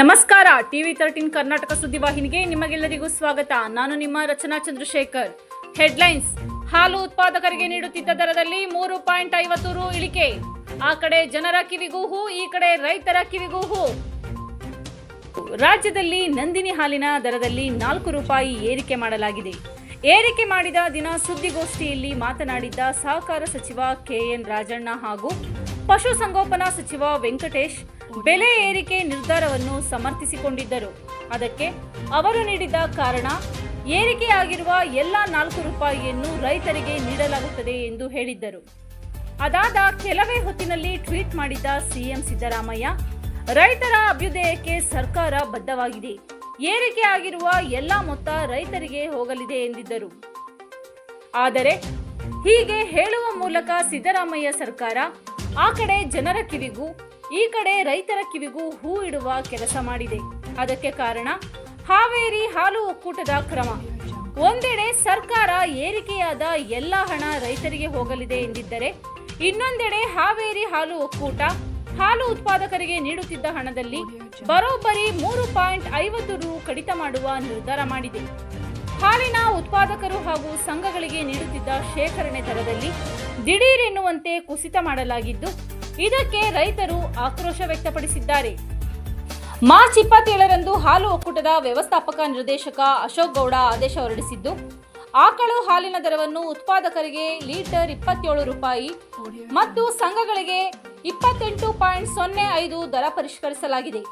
ನಮಸ್ಕಾರ. TV thirteen Karnataka ಸುದ್ದಿವಾಹಿನಿಗೆ ನಿಮಗೆಲ್ಲರಿಗೂ ಸ್ವಾಗತ. ನಾನು ನಿಮ್ಮ ರಚನಾ ಚಂದ್ರಶೇಖರ್. ಹೆಡ್ಲೈನ್ಸ್. ಹಾಲು ಉತ್ಪಾದಕರಿಗೆ ನೀಡುತ್ತಿದ್ದ ದರದಲ್ಲಿ ಮೂರು ಪಾಯಿಂಟ್ ಐವತ್ತು ರು ಇಳಿಕೆ. ಆ ಕಡೆ ಜನರ ಕಿವಿಗೂ ಹೂ, ಈ ಕಡೆ ರೈತರ ಕಿವಿಗೂ ಹೂ. ರಾಜ್ಯದಲ್ಲಿ ನಂದಿನಿ ಹಾಲಿನ ದರದಲ್ಲಿ ನಾಲ್ಕು ರೂಪಾಯಿ ಏರಿಕೆ ಮಾಡಲಾಗಿದೆ. ಏರಿಕೆ ಮಾಡಿದ ದಿನ ಸುದ್ದಿಗೋಷ್ಠಿಯಲ್ಲಿ ಮಾತನಾಡಿದ್ದ ಸಹಕಾರ ಸಚಿವ ಕೆಎನ್ ರಾಜಣ್ಣ ಹಾಗೂ ಪಶುಸಂಗೋಪನಾ ಸಚಿವ ವೆಂಕಟೇಶ್ ಬೆಲೆ ಏರಿಕೆ ನಿರ್ಧಾರವನ್ನು ಸಮರ್ಥಿಸಿಕೊಂಡಿದ್ದರು. ಅದಕ್ಕೆ ಅವರು ನೀಡಿದ ಕಾರಣ, ಏರಿಕೆಯಾಗಿರುವ ಎಲ್ಲ ನಾಲ್ಕು ರೂಪಾಯಿಯನ್ನು ರೈತರಿಗೆ ನೀಡಲಾಗುತ್ತದೆ ಎಂದು ಹೇಳಿದ್ದರು. ಅದಾದ ಕೆಲವೇ ಹೊತ್ತಿನಲ್ಲಿ ಟ್ವೀಟ್ ಮಾಡಿದ್ದ ಸಿಎಂ ಸಿದ್ದರಾಮಯ್ಯ, ರೈತರ ಅಭ್ಯುದಯಕ್ಕೆ ಸರ್ಕಾರ ಬದ್ಧವಾಗಿದೆ. ಏರಿಕೆ ಆಗಿರುವ ಎಲ್ಲ ಮೊತ್ತ ರೈತರಿಗೆ ಹೋಗಲಿದೆ ಎಂದಿದ್ದರು. ಆದರೆ, ಹೀಗೆ ಹೇಳುವ ಮೂಲಕ ಸಿದ್ದರಾಮಯ್ಯ ಸರ್ಕಾರ ಆ ಕಡೆ ಜನರ ಕಿವಿಗೂ, ಈ ಕಡೆ ರೈತರ ಕಿವಿಗೂ ಹೂ ಇಡುವ ಕೆಲಸ ಮಾಡಿದೆ. ಅದಕ್ಕೆ ಕಾರಣ ಹಾವೇರಿ ಹಾಲು ಒಕ್ಕೂಟದ ಕ್ರಮ. ಒಂದೆಡೆ ಸರ್ಕಾರ ಏರಿಕೆಯಾದ ಎಲ್ಲ ಹಣ ರೈತರಿಗೆ ಹೋಗಲಿದೆ ಎಂದಿದ್ದರೆ, ಇನ್ನೊಂದೆಡೆ ಹಾವೇರಿ ಹಾಲು ಒಕ್ಕೂಟ ಹಾಲು ಉತ್ಪಾದಕರಿಗೆ ನೀಡುತ್ತಿದ್ದ ಹಣದಲ್ಲಿ ಬರೋಬ್ಬರಿ ಮೂರು ಪಾಯಿಂಟ್ ಐವತ್ತು ರು ಕಡಿತ ಮಾಡುವ ನಿರ್ಧಾರ ಮಾಡಿದೆ. ಹಾಲಿನ ಉತ್ಪಾದಕರು ಹಾಗೂ ಸಂಘಗಳಿಗೆ ನೀಡುತ್ತಿದ್ದ ಶೇಖರಣೆ ದರದಲ್ಲಿ ದಿಢೀರ್ ಎನ್ನುವಂತೆ ಕುಸಿತ ಮಾಡಲಾಗಿದ್ದು, ಇದಕ್ಕೆ ರೈತರು ಆಕ್ರೋಶ ವ್ಯಕ್ತಪಡಿಸಿದ್ದಾರೆ. ಮಾರ್ಚ್ ಇಪ್ಪತ್ತೇಳರಂದು ಹಾಲು ಒಕ್ಕೂಟದ ವ್ಯವಸ್ಥಾಪಕ ನಿರ್ದೇಶಕ ಅಶೋಕ್ ಗೌಡ ಆದೇಶ ಹೊರಡಿಸಿದ್ದು, ಆಕಳು ಹಾಲಿನ ದರವನ್ನು ಉತ್ಪಾದಕರಿಗೆ ಲೀಟರ್ ಇಪ್ಪತ್ತೇಳು ರೂಪಾಯಿ ಮತ್ತು ಸಂಘಗಳಿಗೆ ಇಪ್ಪತ್ತೆಂಟು ಪಾಯಿಂಟ್ ಸೊನ್ನೆ ಐದು ದರ ಪರಿಷ್ಕರಿಸಲಾಗಿದೆ.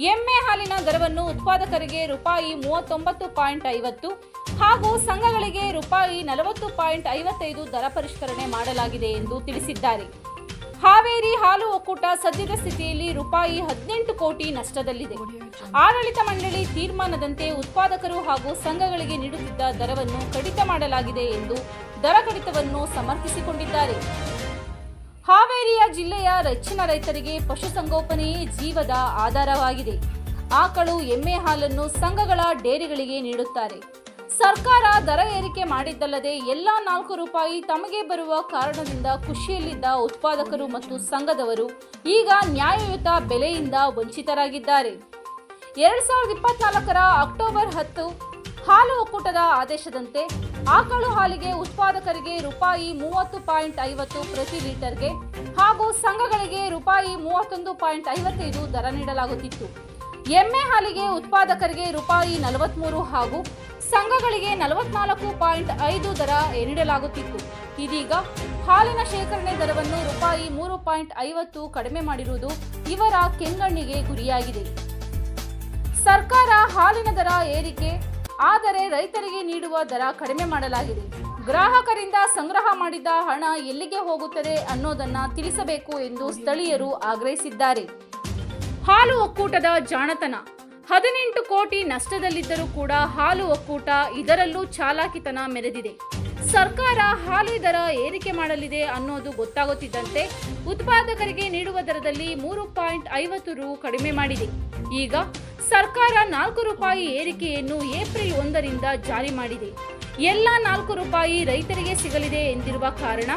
ಎಮ್ಮೆ ಹಾಲಿನ ದರವನ್ನು ಉತ್ಪಾದಕರಿಗೆ ರೂಪಾಯಿ ಮೂವತ್ತೊಂಬತ್ತು ಪಾಯಿಂಟ್ ಐವತ್ತು ಹಾಗೂ ಸಂಘಗಳಿಗೆ ರೂಪಾಯಿ ನಲವತ್ತು ಪಾಯಿಂಟ್ ಐವತ್ತೈದು ದರ ಪರಿಷ್ಕರಣೆ ಮಾಡಲಾಗಿದೆ ಎಂದು ತಿಳಿಸಿದ್ದಾರೆ. ಹಾವೇರಿ ಹಾಲು ಒಕ್ಕೂಟ ಸದ್ಯದ ಸ್ಥಿತಿಯಲ್ಲಿ ರೂಪಾಯಿ ಹದಿನೆಂಟು ಕೋಟಿ ನಷ್ಟದಲ್ಲಿದೆ. ಆಡಳಿತ ಮಂಡಳಿ ತೀರ್ಮಾನದಂತೆ ಉತ್ಪಾದಕರು ಹಾಗೂ ಸಂಘಗಳಿಗೆ ನೀಡುತ್ತಿದ್ದ ದರವನ್ನು ಕಡಿತ ಮಾಡಲಾಗಿದೆ ಎಂದು ದರ ಕಡಿತವನ್ನು ಸಮರ್ಥಿಸಿಕೊಂಡಿದ್ದಾರೆ. ಹಾವೇರಿಯ ಜಿಲ್ಲೆಯ ಹೆಚ್ಚಿನ ರೈತರಿಗೆ ಪಶುಸಂಗೋಪನೆಯೇ ಜೀವದ ಆಧಾರವಾಗಿದೆ. ಆಕಳು, ಎಮ್ಮೆ ಹಾಲನ್ನು ಸಂಘಗಳ ಡೇರಿಗಳಿಗೆ ನೀಡುತ್ತಾರೆ. ಸರ್ಕಾರ ದರ ಏರಿಕೆ ಮಾಡಿದ್ದಲ್ಲದೆ ಎಲ್ಲಾ ನಾಲ್ಕು ರೂಪಾಯಿ ತಮಗೆ ಬರುವ ಕಾರಣದಿಂದ ಖುಷಿಯಲ್ಲಿದ್ದ ಉತ್ಪಾದಕರು ಮತ್ತು ಸಂಘದವರು ಈಗ ನ್ಯಾಯಯುತ ಬೆಲೆಯಿಂದ ವಂಚಿತರಾಗಿದ್ದಾರೆ. ಎರಡ್ ಸಾವಿರದ ಇಪ್ಪತ್ನಾಲ್ಕರ ಅಕ್ಟೋಬರ್ ಹತ್ತು ಹಾಲು ಒಕ್ಕೂಟದ ಆದೇಶದಂತೆ ಆಕಳು ಹಾಲಿಗೆ ಉತ್ಪಾದಕರಿಗೆ ರೂಪಾಯಿ ಮೂವತ್ತು ಪಾಯಿಂಟ್ ಐವತ್ತು ಪ್ರತಿ ಲೀಟರ್ಗೆ ಹಾಗೂ ಸಂಘಗಳಿಗೆ ರೂಪಾಯಿ ಮೂವತ್ತೊಂದು ಪಾಯಿಂಟ್ ಐವತ್ತೈದು ದರ ನೀಡಲಾಗುತ್ತಿತ್ತು. ಎಮ್ಮೆ ಹಾಲಿಗೆ ಉತ್ಪಾದಕರಿಗೆ ರೂಪಾಯಿ ನಲವತ್ಮೂರು ಹಾಗೂ ಸಂಘಗಳಿಗೆ ನಲವತ್ನಾಲ್ಕು ಪಾಯಿಂಟ್ ಐದು ದರ ನೀಡಲಾಗುತ್ತಿತ್ತು. ಇದೀಗ ಹಾಲಿನ ಶೇಖರಣೆ ದರವನ್ನು ರೂಪಾಯಿ ಮೂರು ಪಾಯಿಂಟ್ ಐವತ್ತು ಕಡಿಮೆ ಮಾಡಿರುವುದು ಇವರ ಕೆಂಗಣ್ಣಿಗೆ ಗುರಿಯಾಗಿದೆ. ಸರ್ಕಾರ ಹಾಲಿನ ದರ ಏರಿಕೆ ಆದರೆ ರೈತರಿಗೆ ನೀಡುವ ದರ ಕಡಿಮೆ ಮಾಡಲಾಗಿದೆ. ಗ್ರಾಹಕರಿಂದ ಸಂಗ್ರಹ ಮಾಡಿದ ಹಣ ಎಲ್ಲಿಗೆ ಹೋಗುತ್ತದೆ ಅನ್ನೋದನ್ನ ತಿಳಿಸಬೇಕು ಎಂದು ಸ್ಥಳೀಯರು ಆಗ್ರಹಿಸಿದ್ದಾರೆ. ಹಾಲು ಒಕ್ಕೂಟದ ಜಾಣತನ. ಹದಿನೆಂಟು ಕೋಟಿ ನಷ್ಟದಲ್ಲಿದ್ದರೂ ಕೂಡ ಹಾಲು ಒಕ್ಕೂಟ ಇದರಲ್ಲೂ ಚಾಲಾಕಿತನ ಮೆರೆದಿದೆ. ಸರ್ಕಾರ ಹಾಲು ದರ ಏರಿಕೆ ಮಾಡಲಿದೆ ಅನ್ನೋದು ಗೊತ್ತಾಗುತ್ತಿದ್ದಂತೆ ಉತ್ಪಾದಕರಿಗೆ ನೀಡುವ ದರದಲ್ಲಿ ಮೂರು ಪಾಯಿಂಟ್ ಐವತ್ತು ರು ಕಡಿಮೆ ಮಾಡಿದೆ. ಈಗ ಸರ್ಕಾರ ನಾಲ್ಕು ರೂಪಾಯಿ ಏರಿಕೆಯನ್ನು ಏಪ್ರಿಲ್ ಒಂದರಿಂದ ಜಾರಿ ಮಾಡಿದೆ. ಎಲ್ಲ ನಾಲ್ಕು ರೂಪಾಯಿ ರೈತರಿಗೆ ಸಿಗಲಿದೆ ಎಂದಿರುವ ಕಾರಣ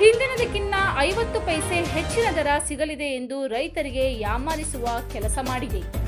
ಹಿಂದಿನದಕ್ಕಿಂತ ಐವತ್ತು ಪೈಸೆ ಹೆಚ್ಚಿನ ದರ ಸಿಗಲಿದೆ ಎಂದು ರೈತರಿಗೆ ಯಾಮಾರಿಸುವ ಕೆಲಸ ಮಾಡಿದೆ.